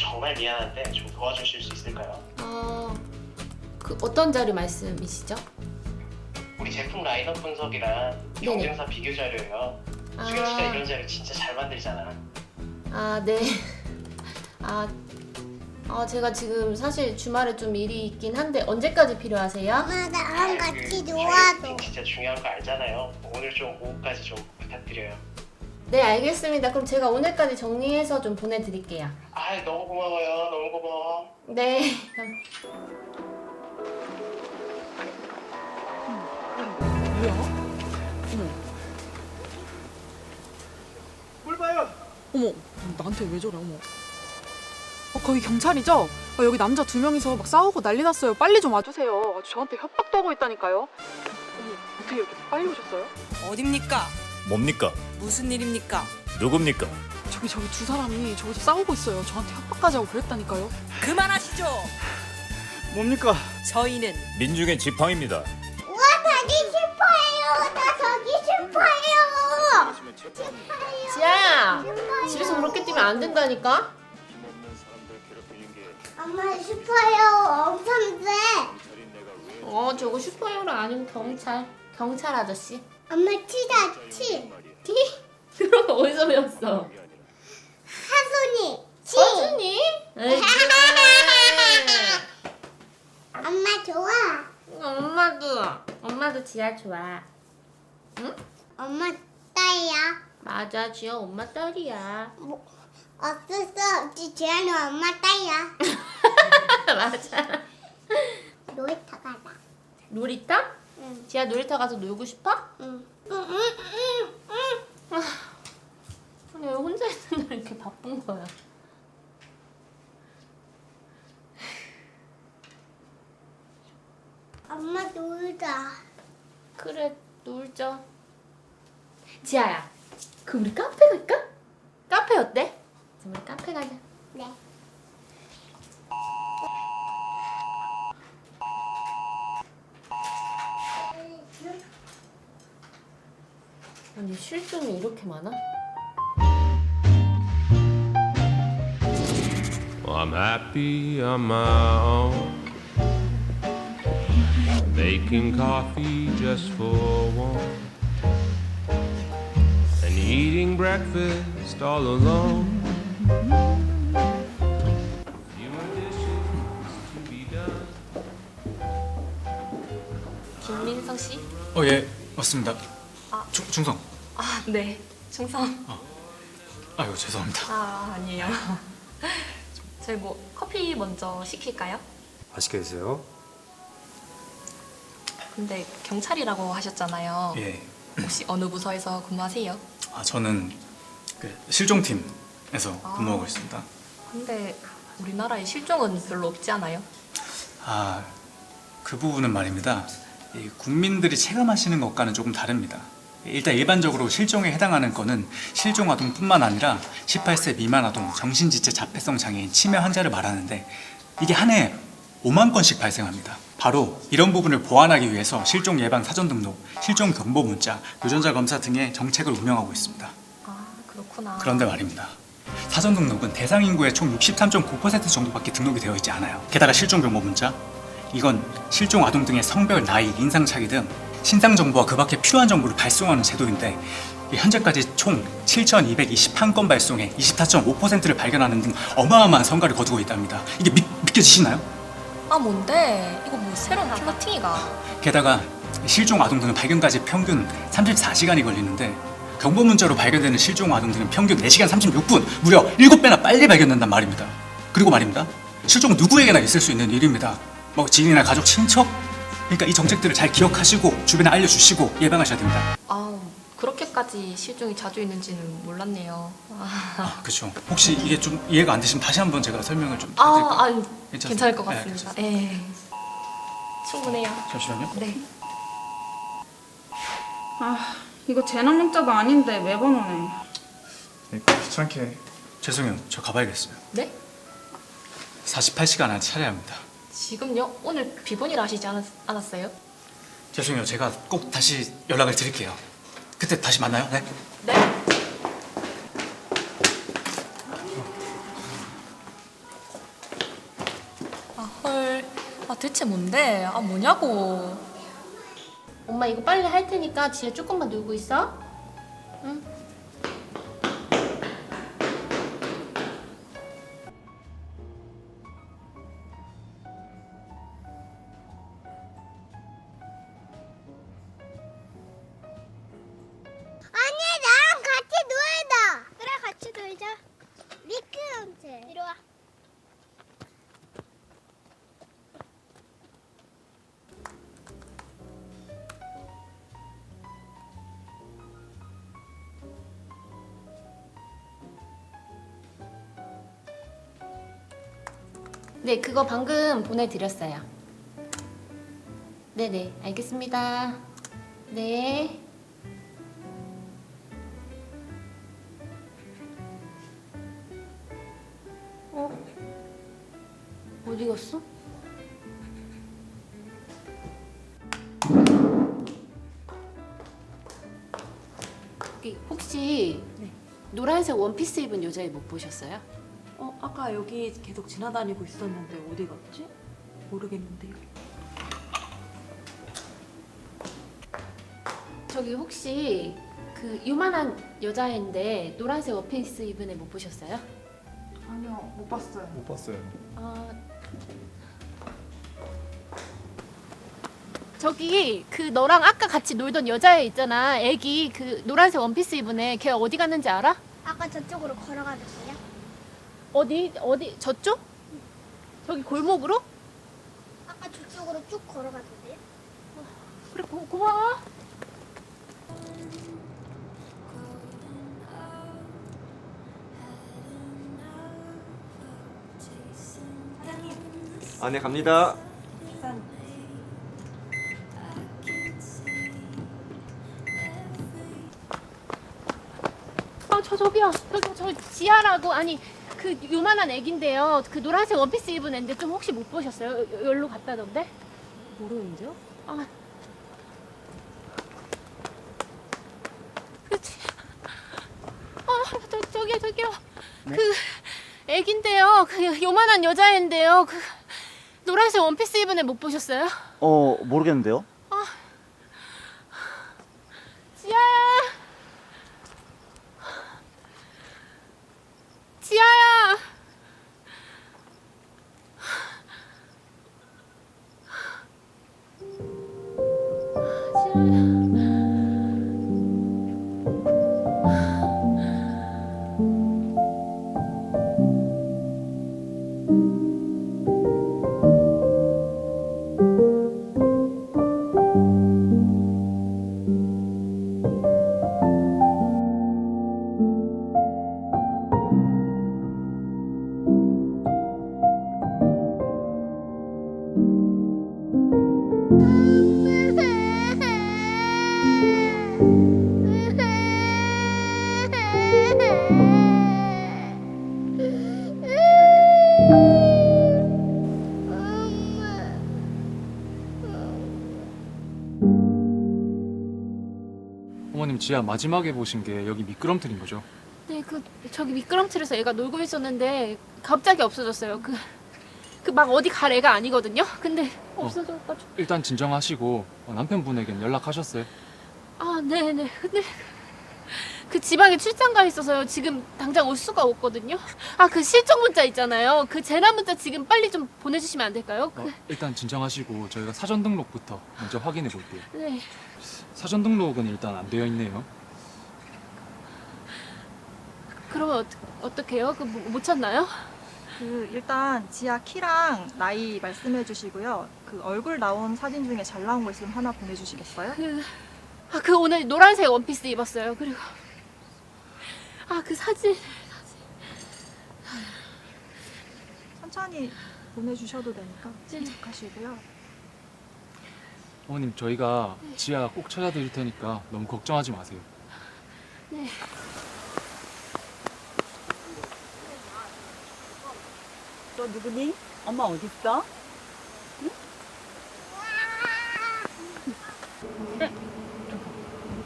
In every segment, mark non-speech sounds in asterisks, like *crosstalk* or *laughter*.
정말 미안한데 좀 도와주실 수 있을까요? 어, 그 어떤 자료 말씀이시죠? 우리 제품 라인업 분석이랑 네네. 경쟁사 비교 자료예요. 수경 씨가 아. 이런 자료 진짜 잘 만들잖아. 아, 네. *laughs* 아, 아, 제가 지금 사실 주말에 좀 일이 있긴 한데 언제까지 필요하세요? 엄마 나랑 아, 같이 그 놀아줘. 진짜 중요한 거 알잖아요. 오늘 좀 오후까지 좀 부탁드려요. 네, 알겠습니다. 그럼 제가 오늘까지 정리해서 좀 보내드릴게요. 아 너무 고마워요. 너무 고마워. 네. *laughs* 어머, 나한테 왜 저래, 어머. 어, 거기 경찰이죠? 어, 여기 남자 두 명이서 막 싸우고 난리 났어요. 빨리 좀 와주세요. 저한테 협박도 하고 있다니까요. 어머, 어떻게 이렇게 빨리 오셨어요? 어딥니까? 뭡니까? 무슨 일입니까? 누굽니까? 저기 저기 두 사람이 저기서 싸우고 있어요. 저한테 협박까지 하고 그랬다니까요. 그만하시죠. 뭡니까? 저희는 민중의 지팡입니다. 우와 가기 싶어요. 나 가기 싶어요. 지아야! 집에서 그렇게 뛰면 안 된다니까? 엄마 싶어요. 엄청 돼. 어, 저거 슈퍼히어로 아니고 경찰. 경찰 아저씨. 엄마 치다 치. 티? 그런 *laughs* 거 어디서 배웠어? 하순이 치. 서준이? 에이, *laughs* 엄마 좋아. 엄마도. 엄마도 지아 좋아. 엄마 딸이야. 맞아, 지아 엄마 딸이야. 뭐수 없지. 지아는 엄마 딸이야. *laughs* 맞아. 놀이터 가자. 놀이터? 응. 지아 놀이터 가서 놀고 싶어? 응. 응, 응, 응, 응. 아니 왜 혼자 있는 날 이렇게 바쁜 거야? 엄마 놀자. 그래 놀자. 지아야, 그 우리 카페 갈까? 카페 어때? 정말 카페 가자. 네. 아니 실점이 이렇게 많아? Well, I'm happy on my own. Making coffee just for one. And eating breakfast all alone. Few dishes to be done. 김민성 씨? 어, 예, 맞습니다. 중, 중성. 아, 네. 충성. 아유, 죄송합니다. 아, 아니에요. *laughs* 저희 뭐 커피 먼저 시킬까요? 맛있게 드세요. 근데 경찰이라고 하셨잖아요. 예. 혹시 어느 부서에서 근무하세요? 아, 저는 그 실종팀에서 근무하고 있습니다. 근데 우리나라에 실종은 별로 없지 않아요? 아, 그 부분은 말입니다. 이 국민들이 체감하시는 것과는 조금 다릅니다. 일단 일반적으로 실종에 해당하는 건은 실종 아동뿐만 아니라 18세 미만 아동, 정신지체 자폐성 장애인 치매 환자를 말하는데 이게 한 해에 5만 건씩 발생합니다. 바로 이런 부분을 보완하기 위해서 실종 예방 사전 등록, 실종 경보 문자, 유전자 검사 등의 정책을 운영하고 있습니다. 아, 그렇구나. 그런데 말입니다. 사전 등록은 대상 인구의 총 63.9% 정도밖에 등록이 되어 있지 않아요. 게다가 실종 경보 문자, 이건 실종 아동 등의 성별, 나이, 인상 차기 등 신상 정보와 그 밖에 필요한 정보를 발송하는 제도인데 이 현재까지 총 7,221건 발송에 24.5%를 발견하는 등 어마어마한 성과를 거두고 있답니다. 이게 믿, 믿겨지시나요? 아, 뭔데? 이거 뭐 새로운 플러팅이가. 게다가 실종 아동 등은 발견까지 평균 34시간이 걸리는데 경보 문자로 발견되는 실종 아동 등은 평균 4시간 36분, 무려 7배나 빨리 발견된단 말입니다. 그리고 말입니다. 실종은 누구에게나 있을 수 있는 일입니다. 뭐 지인이나 가족, 친척? 그러니까 이 정책들을 잘 기억하시고 주변에 알려주시고 예방하셔야 됩니다. 아, 그렇게까지 실종이 자주 있는지는 몰랐네요. 아, 아, 그렇죠. 혹시 이게 좀 이해가 안 되시면 다시 한번 제가 설명을 좀 드릴까요? 아, 아 괜찮습니다. 괜찮을 것 네, 같습니다. 예. 충분해요. 잠시만요. 네. 아, 이거 재난 문자도 아닌데 매번 오네. 귀찮게. 죄송해요. 저 가봐야겠어요. 네? 48시간 안에 차려야 합니다. 지금요? 오늘 비번이라 하시지 않았, 않았어요? 죄송해요. 제가 꼭 다시 연락을 드릴게요. 그때 다시 만나요. 네. 네? 아, 헐. 아, 대체 뭔데? 아, 뭐냐고. 엄마 이거 빨리 할 테니까 지혜 조금만 놀고 있어. 응? 네, 그거 방금 보내드렸어요. 네네, 알겠습니다. 네. 어? 어디 갔어? 혹시 노란색 원피스 입은 여자애 못 보셨어요? 어, 아까 여기 계속 지나다니고 있었는데 어디 갔지? 모르겠는데요. 저기 혹시 그 요만한 여자애인데 노란색 원피스 입은 애 못 보셨어요? 아니요, 못 봤어요. 못 봤어요. 아 저기 그 너랑 아까 같이 놀던 여자애 있잖아. 애기 그 노란색 원피스 입은 애. 걔 어디 갔는지 알아? 아까 저쪽으로 걸어가줬어요. 어디 어디 저쪽? 저기 골목으로? 아까 저쪽으로 쭉 걸어가던데요? 그래 고, 고마워. 아, 네, 갑니다. 아, 저 저기요. 저기 저 지아라고 아니 그 요만한 애긴데요. 그 노란색 원피스 입은 애인데 좀 혹시 못 보셨어요? 여- 여기로 갔다던데? 모르는데요? 아. 그치. 아, 저, 저기요, 저기요. 그 애긴데요. 그 요만한 여자애인데요. 그 노란색 원피스 입은 애 못 보셨어요? 어, 모르겠는데요? 지하 마지막에 보신 게 여기 미끄럼틀인 거죠? 네, 그 저기 미끄럼틀에서 애가 놀고 있었는데 갑자기 없어졌어요. 그 그 막 어디 갈 애가 아니거든요. 근데 없어져가지고. 일단 진정하시고 어, 남편분에겐 연락하셨어요? 아, 네, 네. 근데 그 지방에 출장 가 있어서요. 지금 당장 올 수가 없거든요. 아, 그 실종 문자 있잖아요. 그 재난 문자 지금 빨리 좀 보내주시면 안 될까요? 어, 그, 일단 진정하시고 저희가 사전 등록부터 먼저 확인해 볼게요. 네. 사전 등록은 일단 안 되어 있네요. 그러면 어떻게 어떡해요? 그못 못 찾나요? 그 일단 지아 키랑 나이 말씀해 주시고요. 그 얼굴 나온 사진 중에 잘 나온 거 있으면 하나 보내주시겠어요? 그, 아, 그 오늘 노란색 원피스 입었어요. 그리고 아, 그 사진. 천천히 보내주셔도 되니까 네. 침착하시고요. 어머님 저희가 지하 꼭 찾아드릴 테니까 너무 걱정하지 마세요. 네. 너 누구니? 엄마 어디 있어?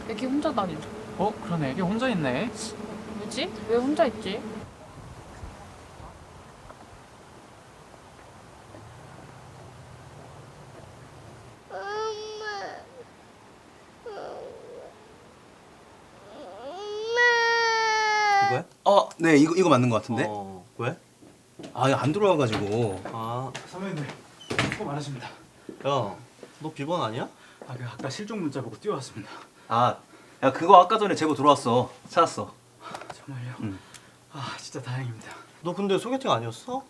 애기 혼자 다니죠. 어? 그러네 애기 혼자 있네. 있지? 왜 혼자 있지? 어, 네, 이거 이거 맞는 것 같은데. 어. 왜? 아, 안 들어와가지고. 아, 선배님 수고 많으십니다. 야, 너 비번 아니야? 아, 그 아까 실종 문자 보고 뛰어왔습니다. 아, 야 그거 아까 전에 제보 들어왔어. 찾았어. 정말요? 응. 아, 진짜 다행입니다. 너 근데 소개팅 아니었어?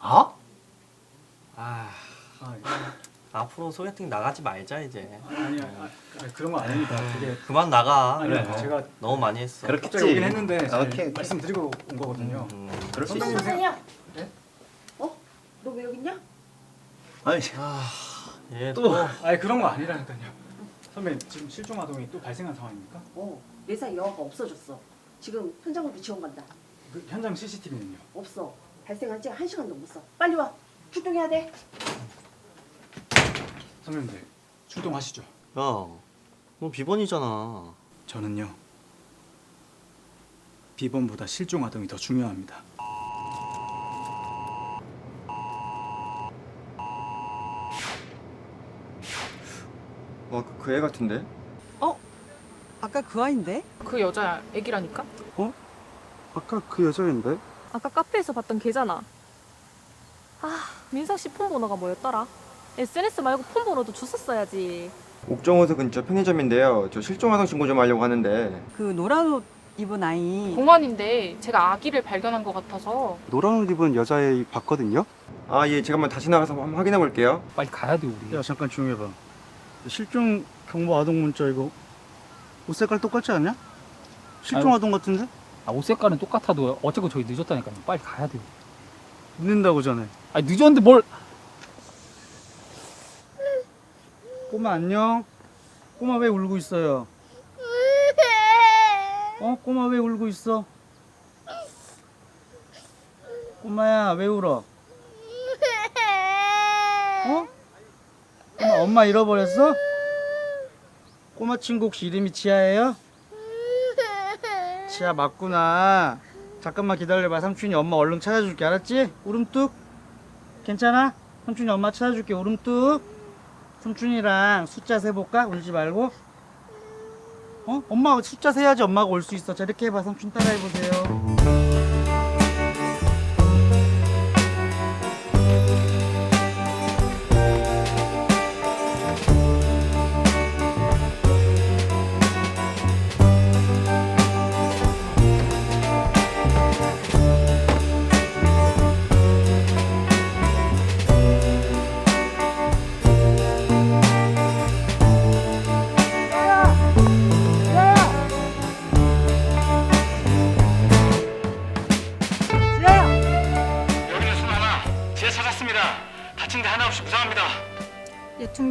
아? 아, 아, 앞으로 소개팅 나가지 말자 이제. 아니요, 아, 아, 그런 거 아닙니다. 그게 그만 나가. 아니요, 제가 너무 많이 했어. 갑자기 오긴 했는데 잘 오케이. 말씀드리고 온 거거든요. 음. 그럴 수 있어. 선배님 생 네? 어? 너 왜 여기 있냐? 아니, 얘 또, 또. 아니 그런 거 아니라니까요. 선배님 지금 실종 아동이 또 발생한 상황입니까? 어, 내사 여아가 없어졌어. 지금 현장으로 지원 간다. 그 현장 CCTV는요? 없어. 발생한 지 한 시간 넘었어. 빨리 와. 출동해야 돼. 선배님들 출동하시죠. 야, 너 비번이잖아. 저는요 비번보다 실종 아동이 더 중요합니다. 와, 그애 같은데? 아까 그 아인데? 그 여자 애기라니까? 아까 그 여자인데? 아까 카페에서 봤던 걔잖아. 아, 민상 씨 폰 번호가 뭐였더라? SNS 말고 폰 번호도 줬었어야지. 옥정호수 근처 편의점인데요. 저 실종아동 신고 좀 하려고 하는데. 그 노란 옷 입은 아이. 공원인데 제가 아기를 발견한 것 같아서 노란 옷 입은 여자애 봤거든요. 아, 예, 제가 한번 다시 나가서 한번 확인해 볼게요. 빨리 가야 돼 우리. 야 잠깐 조용히 해봐. 실종 경보 아동 문자 이거 옷 색깔 똑같지 않냐? 실종 아동 같은데? 아, 옷 색깔은 똑같아도 어쨌건 저희 늦었다니까요. 빨리 가야 돼요. 늦는다고 전에. 아니 늦었는데 뭘? 꼬마 안녕. 꼬마 왜 울고 있어요? 어? 꼬마 왜 울고 있어? 꼬마야 왜 울어? 어? 꼬마 엄마 잃어버렸어? 꼬마 친구 혹시 이름이 지아예요? *laughs* 지아 맞구나. 잠깐만 기다려봐. 삼촌이 엄마 얼른 찾아줄게. 알았지? 울음뚝. 괜찮아? 삼촌이 엄마 찾아줄게. 울음뚝. 삼촌이랑 숫자 세볼까? 울지 말고. 어? 엄마가 숫자 세야지 엄마가 올 수 있어. 자 이렇게 해봐. 삼촌 따라해보세요.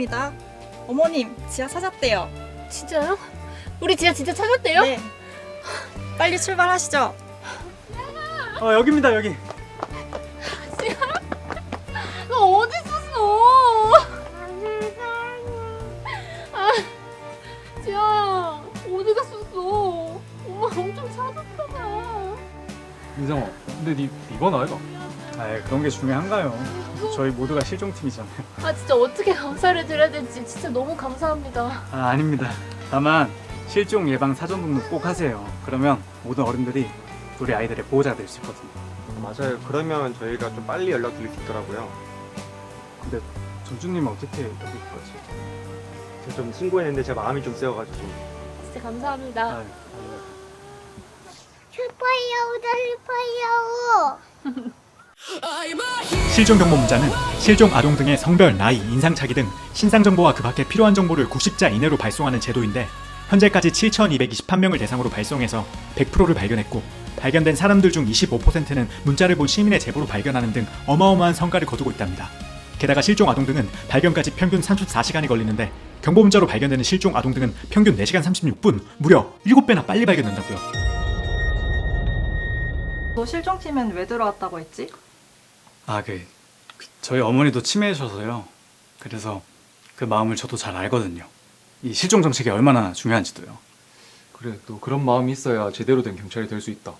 예투입니다. 어머님, 지하 찾았대요. 진짜요? 우리 지아 진짜 찾았대요? 네. 빨리 출발하시죠. 어 여기입니다 여기. 너 어디 있었어? 아, 지아야 어디 갔었어? 엄마 엄청 찾았잖아. 민성아, 근데 니 이번 아이가? 아 그런 게 중요한가요? 저희 모두가 실종팀이잖아요. 아 진짜 어떻게 감사를 드려야 될지 진짜 너무 감사합니다. 아 아닙니다. 다만 실종 예방 사전 등록 꼭 하세요. 그러면 모든 어른들이 우리 아이들의 보호자가 될 수 있거든요. 맞아요. 그러면 저희가 좀 빨리 연락 드릴 수 있더라고요. 근데 전주님 어떻게 여기까지? 제가 좀 신고했는데 제 마음이 좀 쓰여가지고. 진짜 감사합니다. 아, 슈퍼히어로다 슈퍼히어로. *laughs* 실종 경보 문자는 실종 아동 등의 성별, 나이, 인상 차기 등 신상 정보와 그 밖에 필요한 정보를 90자 이내로 발송하는 제도인데 현재까지 7,223명을 대상으로 발송해서 100%를 발견했고 발견된 사람들 중 25%는 문자를 본 시민의 제보로 발견하는 등 어마어마한 성과를 거두고 있답니다. 게다가 실종 아동 등은 발견까지 평균 34시간이 걸리는데 경보 문자로 발견되는 실종 아동 등은 평균 4시간 36분, 무려 7배나 빨리 발견된다고요. 너 실종팀엔 왜 들어왔다고 했지? 아, 그, 그 저희 어머니도 치매셔서요. 그래서 그 마음을 저도 잘 알거든요. 이 실종 정책이 얼마나 중요한지도요. 그래, 또 그런 마음이 있어야 제대로 된 경찰이 될 수 있다.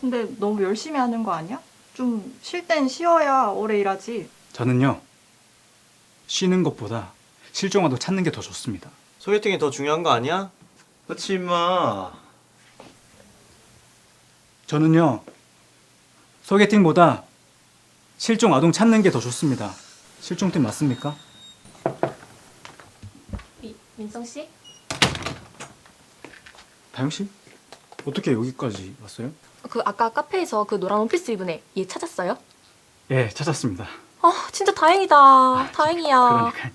근데 너무 열심히 하는 거 아니야? 좀 쉴 땐 쉬어야 오래 일하지. 저는요. 쉬는 것보다 실종아도 찾는 게 더 좋습니다. 소개팅이 더 중요한 거 아니야? 그치 임마 저는요 소개팅보다 실종 아동 찾는 게 더 좋습니다. 실종팀 맞습니까? 미, 민성 씨? 다영 씨? 어떻게 여기까지 왔어요? 그 아까 카페에서 그 노란 원피스 입은 애, 얘 찾았어요? 예, 찾았습니다. 아, 진짜 다행이다. 다행이야. 그러니까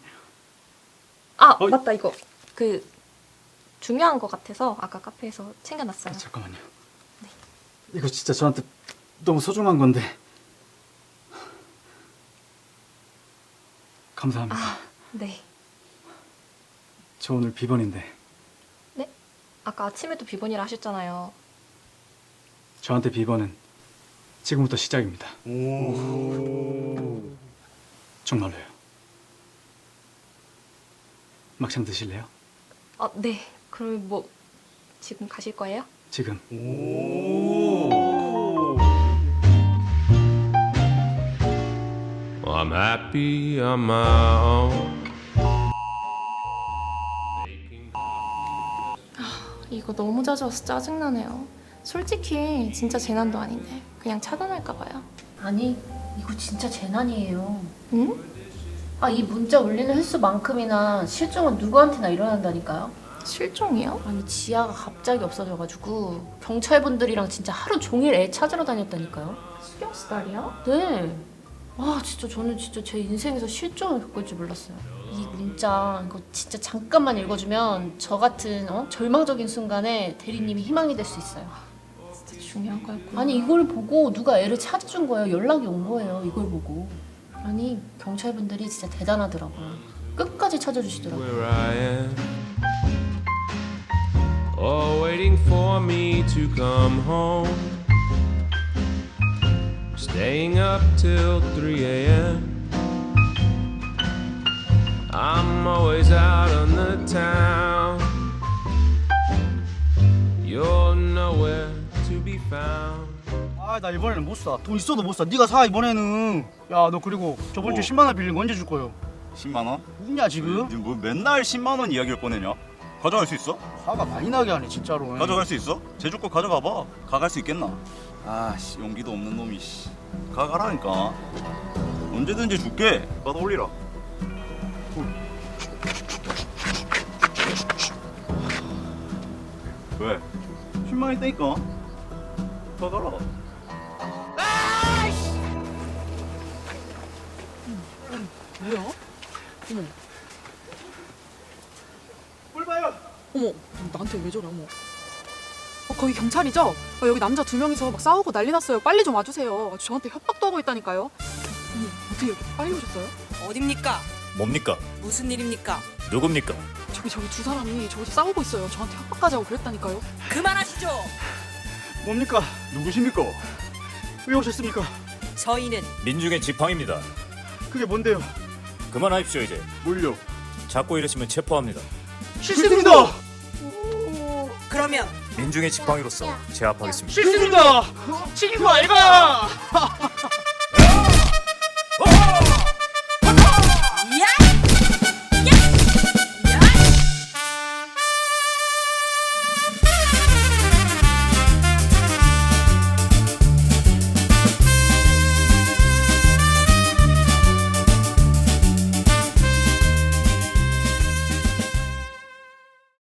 아, 맞다, 이거. 그, 중요한 거 같아서 아까 카페에서 챙겨놨어요. 잠깐만요. 이거 진짜 저한테 너무 소중한 건데. 감사합니다. 네. 저 오늘 비번인데 네? 아까 아침에도 비번이라 하셨잖아요. 저한테 비번은 지금부터 시작입니다. 정말로요. 막창 드실래요? 아, 네. 그럼 뭐, 지금 가실 거예요? 지금. Well, I'm happy on my own. 이거 너무 자주 와서 짜증나네요. 솔직히 진짜 재난도 아닌데 그냥 차단할까 봐요. 아니 이거 진짜 재난이에요. 응? 아 이 문자 울리는 횟수만큼이나 실종은 누구한테나 일어난다니까요. 실종이요? 아니 지아가 갑자기 없어져가지고 경찰분들이랑 진짜 하루 종일 애 찾으러 다녔다니까요. 수경수달이요? 네. 아 진짜 저는 진짜 제 인생에서 실종을 겪을 줄 몰랐어요. 이 문자 이거 진짜 잠깐만 읽어주면 저 같은 어? 절망적인 순간에 대리님이 희망이 될 수 있어요. 진짜 중요한 거였구나. 아니 이걸 보고 누가 애를 찾아준 거예요. 연락이 온 거예요. 이걸 보고. 아니 경찰분들이 진짜 대단하더라고요. 끝까지 찾아주시더라고요. where I am. Oh, waiting for me to come home. Staying up till 3 a.m. I'm always out on the town. You're nowhere to be found. 아 나 이번에는 못 사. 돈 있어도 못 사. 네가 사 이번에는. 야 너 그리고 저번 주에 10만 원 빌린 거 언제 줄 거요? 10만 원? 누구냐 지금? 니뭐 맨날 10만 원 이야기를 꺼내냐? 가져갈 수 있어? 화가 많이 나게 하네 진짜로. 가져갈 수 있어? 제주 거 가져가 봐. 가갈 수 있겠나? 아씨 용기도 없는 놈이 씨. 가 가라니까. 언제든지 줄게. 받아 올리라. 왜? 10만 원 있다니까. 가 가라. 뭐야? 어머. 뭘 봐요? 어머, 나한테 왜 저래? 어머. 어, 거기 경찰이죠? 어, 여기 남자 두 명이서 막 싸우고 난리 났어요. 빨리 좀 와주세요. 저한테 협박도 하고 있다니까요. 어머, 어떻게 이렇게 빨리 오셨어요? 어딥니까? 뭡니까? 무슨 일입니까? 누굽니까? 저기 저기 두 사람이 저기서 싸우고 있어요. 저한테 협박까지 하고 그랬다니까요. 그만하시죠. 뭡니까? 누구십니까? 왜 오셨습니까? 저희는 민중의 지팡입니다. 그게 뭔데요? 그만하십시오 이제. 뭘요? 자꾸 이러시면 체포합니다. 실수입니다. 그러면 민중의 지팡이로서 제압하겠습니다. 실수입니다. 친구 아이가.